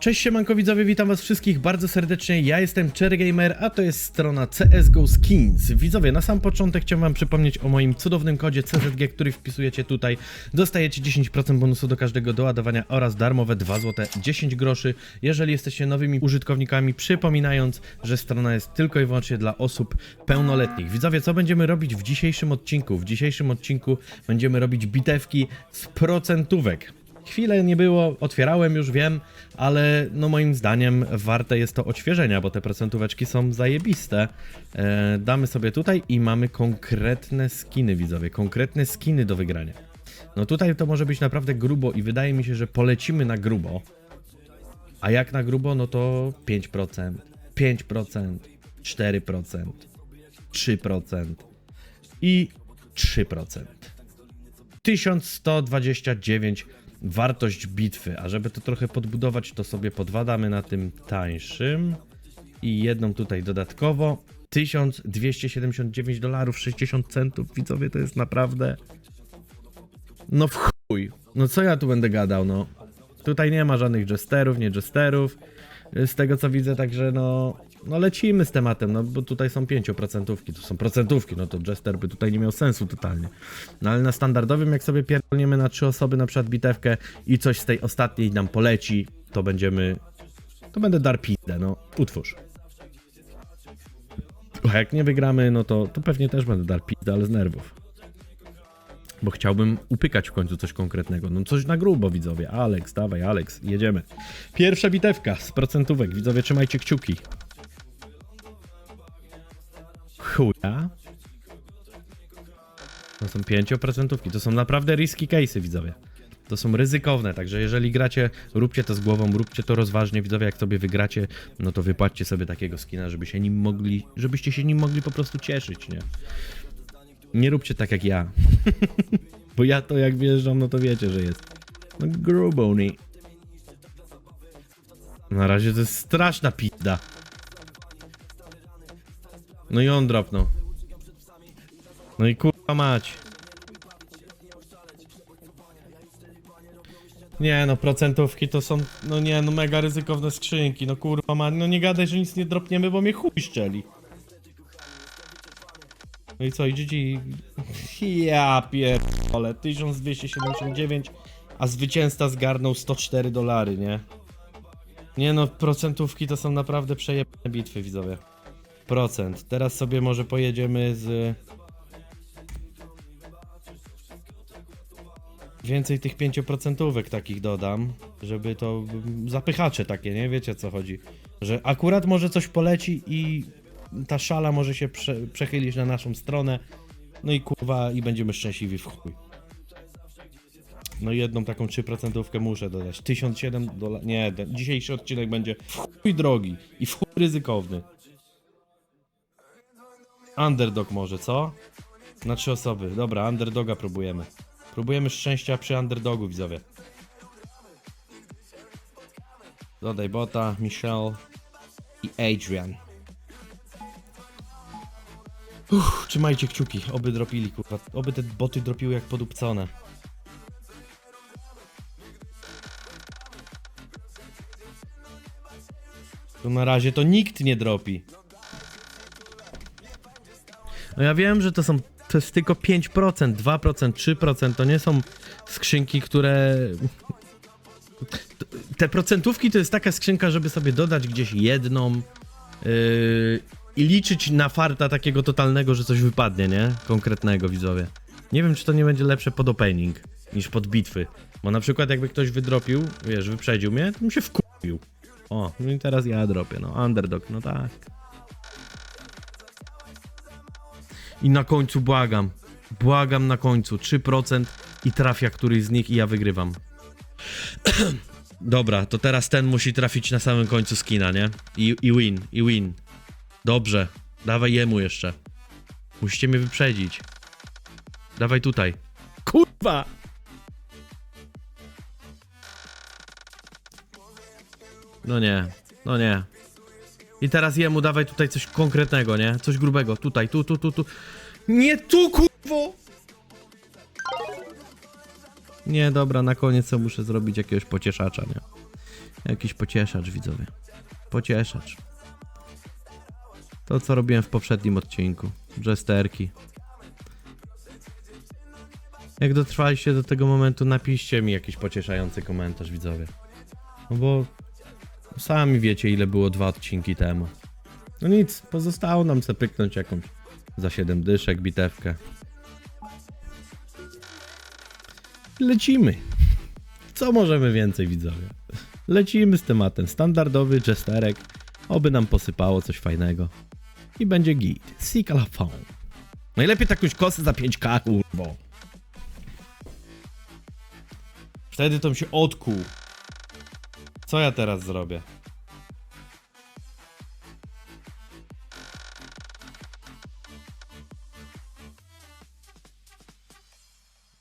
Cześć siemanko witam was wszystkich bardzo serdecznie, ja jestem CherryGamer, a to jest strona CSGO Skins. Widzowie, na sam początek chciałem wam przypomnieć o moim cudownym kodzie CZG, który wpisujecie tutaj. Dostajecie 10% bonusu do każdego doładowania oraz darmowe 2 zł 10 groszy, jeżeli jesteście nowymi użytkownikami, przypominając, że strona jest tylko i wyłącznie dla osób pełnoletnich. Widzowie, co będziemy robić w dzisiejszym odcinku? W dzisiejszym odcinku będziemy robić bitewki z procentówek. Chwilę nie było, otwierałem już, wiem, ale no moim zdaniem warte jest to odświeżenia, bo te procentóweczki są zajebiste. E, damy sobie tutaj i mamy konkretne skiny, widzowie, konkretne skiny do wygrania. No tutaj to może być naprawdę grubo i wydaje mi się, że polecimy na grubo. A jak na grubo, no to 5%, 5%, 4%, 3% i 3%. 1129 wartość bitwy, a żeby to trochę podbudować, to sobie podwadamy na tym tańszym i jedną tutaj dodatkowo. 1279 dolarów 60 centów, widzowie, to jest naprawdę no w chuj. No co ja tu będę gadał, no. Tutaj nie ma żadnych jesterów, nie jesterów. Z tego co widzę, także no, no lecimy z tematem, no bo tutaj są 5%, tu są procentówki, no to jester by tutaj nie miał sensu totalnie. No ale na standardowym, jak sobie pierdolniemy na trzy osoby na przykład bitewkę i coś z tej ostatniej nam poleci, to będziemy, to będę dar pizdę, no utwórz. A jak nie wygramy, no to, to pewnie też będę dar pizdę, ale z nerwów. Bo chciałbym upykać w końcu coś konkretnego. No coś na grubo, widzowie. Alex, dawaj, Alex, jedziemy. Pierwsza bitewka z procentówek. Widzowie, trzymajcie kciuki. Chuja. To są 5%. To są naprawdę risky case'y, widzowie. To są ryzykowne, także jeżeli gracie, róbcie to z głową, róbcie to rozważnie, widzowie, jak sobie wygracie, no to wypłaćcie sobie takiego skina, żeby się nim mogli, żebyście się nim mogli po prostu cieszyć, nie? Nie róbcie tak jak ja. Bo ja to jak wjeżdżam, no to wiecie, że jest. No grubony. Na razie to jest straszna pizda. No i on dropnął. No i kurwa mać. Nie no, procentówki to są, no nie no, mega ryzykowne skrzynki, no kurwa mać, no nie gadaj, że nic nie dropniemy, bo mnie chuj szczeli. No i co, i GG? Ja pierdolę, 1279, a zwycięzca zgarnął 104 dolary, nie? Nie no, procentówki to są naprawdę przejebane bitwy, widzowie. Procent. Teraz sobie może pojedziemy z... Więcej tych 5% takich dodam, żeby to zapychacze takie, nie? Wiecie co chodzi. Że akurat może coś poleci i ta szala może się prze, przechylić na naszą stronę. No i kurwa, i będziemy szczęśliwi w chuj. No jedną taką 3% muszę dodać. 1007 dolarów. Nie, ten dzisiejszy odcinek będzie w chuj drogi i w chuj ryzykowny. Underdog może, co? Na trzy osoby. Dobra, underdoga próbujemy. Próbujemy szczęścia przy underdogu, widzowie. Dodaj bota, Michelle i Adrian. Uff, trzymajcie kciuki, oby dropili, kurwa. Oby te boty dropiły jak podupcone. Tu na razie to nikt nie dropi. No ja wiem, że to są. To jest tylko 5%, 2%, 3%. To nie są skrzynki, które. Te procentówki to jest taka skrzynka, żeby sobie dodać gdzieś jedną yy, i liczyć na farta takiego totalnego, że coś wypadnie, nie? Konkretnego, widzowie. Nie wiem, czy to nie będzie lepsze pod opening niż pod bitwy. Bo na przykład jakby ktoś wydropił, wiesz, wyprzedził mnie, to bym się wkupił. O, no i teraz ja dropię, no. Underdog, no tak. I na końcu błagam. Błagam na końcu. 3% i trafia któryś z nich i ja wygrywam. Dobra, to teraz ten musi trafić na samym końcu skina, nie? I, I win, i win. Dobrze, dawaj jemu jeszcze. Musicie mnie wyprzedzić. Dawaj tutaj. Kurwa! No nie, no nie. I teraz jemu dawaj tutaj coś konkretnego, nie? Coś grubego. Tutaj, tu, tu, tu, tu. Nie tu, kurwo! Nie, dobra, na koniec co muszę zrobić jakiegoś pocieszacza, nie? Jakiś pocieszacz, widzowie. Pocieszacz. To, co robiłem w poprzednim odcinku. Jesterki. Jak dotrwaliście do tego momentu, napiszcie mi jakiś pocieszający komentarz, widzowie. No bo sami wiecie, ile było dwa odcinki temu. No nic, pozostało nam se pyknąć jakąś za 7 dyszek bitewkę. Lecimy. Co możemy więcej, widzowie? Lecimy z tematem. Standardowy jesterek. Oby nam posypało coś fajnego. I będzie git. Sikalafon. Najlepiej takąś kosę za 5k, kurwo. Wtedy to mi się odkuł. Co ja teraz zrobię?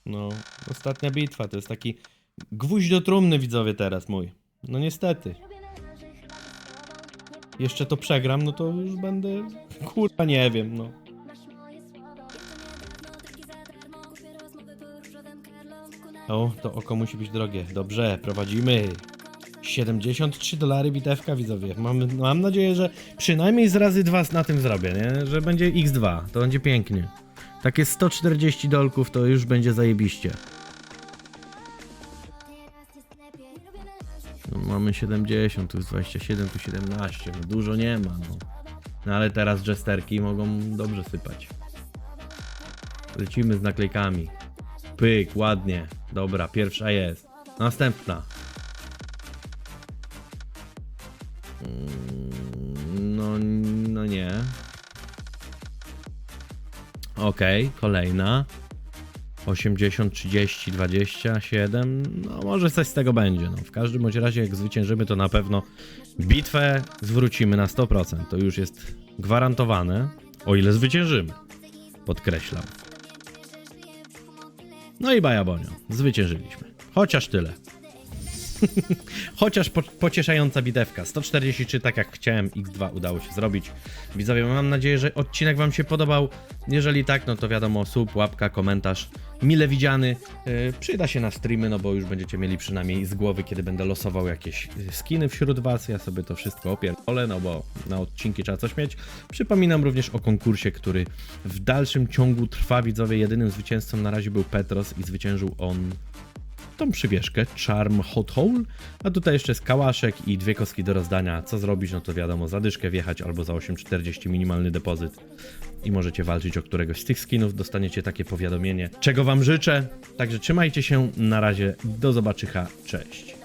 No, ostatnia bitwa to jest taki gwóźdź do trumny, widzowie, teraz mój. No niestety. Jeszcze to przegram, no to już będę. Kurwa, nie wiem, no. O, to oko musi być drogie. Dobrze, prowadzimy. 73 dolary bitewka, widzowie. Mam, mam nadzieję, że przynajmniej z razy dwa na tym zrobię, nie? Że będzie x2. To będzie pięknie. Takie 140 dolków to już będzie zajebiście. No, mamy 70, tu jest 27, tu 17. No, dużo nie ma, no. No ale teraz jesterki mogą dobrze sypać. Lecimy z naklejkami. Pyk, ładnie. Dobra, pierwsza jest. Następna. No, no nie. Okej, kolejna. 80, 30, 27. No może coś z tego będzie. No, w każdym bądź razie jak zwyciężymy to na pewno bitwę zwrócimy na 100%. To już jest gwarantowane. O ile zwyciężymy. Podkreślam. No i bajabonio. Zwyciężyliśmy. Chociaż tyle. Chociaż po, pocieszająca bitewka. 143, tak jak chciałem, X2 udało się zrobić. Widzowie, mam nadzieję, że odcinek Wam się podobał. Jeżeli tak, no to wiadomo, sub, łapka, komentarz, mile widziany. Yy, przyda się na streamy, no bo już będziecie mieli przynajmniej z głowy, kiedy będę losował jakieś yy, skiny wśród Was. Ja sobie to wszystko opierdolę, no bo na odcinki trzeba coś mieć. Przypominam również o konkursie, który w dalszym ciągu trwa, widzowie. Jedynym zwycięzcą na razie był Petros i zwyciężył on tą przybieżkę Charm Hot Hole, a tutaj jeszcze jest kałaszek i dwie kostki do rozdania. Co zrobić? No to wiadomo, za dyszkę wjechać albo za 8,40 minimalny depozyt i możecie walczyć o któregoś z tych skinów, dostaniecie takie powiadomienie, czego wam życzę. Także trzymajcie się, na razie, do zobaczycha, cześć.